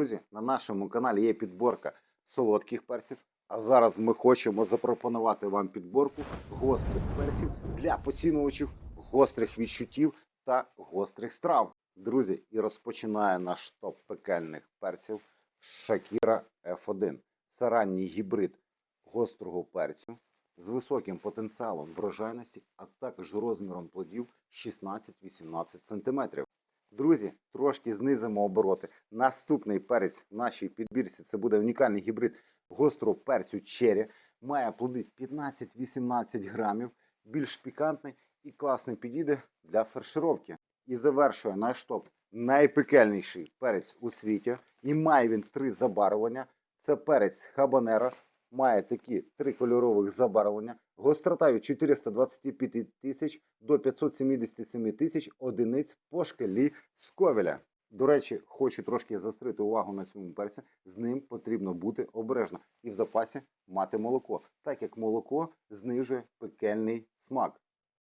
Друзі, на нашому каналі є підборка солодких перців. А зараз ми хочемо запропонувати вам підборку гострих перців для поцінувачів гострих відчуттів та гострих страв. Друзі, і розпочинає наш топ пекельних перців Шакіра F1. Це ранній гібрид гострого перцю з високим потенціалом врожайності, а також розміром плодів 16-18 см. Друзі, трошки знизимо обороти. Наступний перець в нашій підбірці це буде унікальний гібрид гострого перцю черрі. Має плоди 15-18 грамів, більш пікантний і класно підійде для фаршировки. І завершує наш топ найпекельніший перець у світі. І має він три забарвлення. Це перець хабанера, має такі три кольорових забарвлення. Гострота від 425 тисяч до 577 тисяч одиниць по шкалі Сковеля. До речі, хочу трошки застрити увагу на цьому перці. З ним потрібно бути обережно і в запасі мати молоко, так як молоко знижує пекельний смак.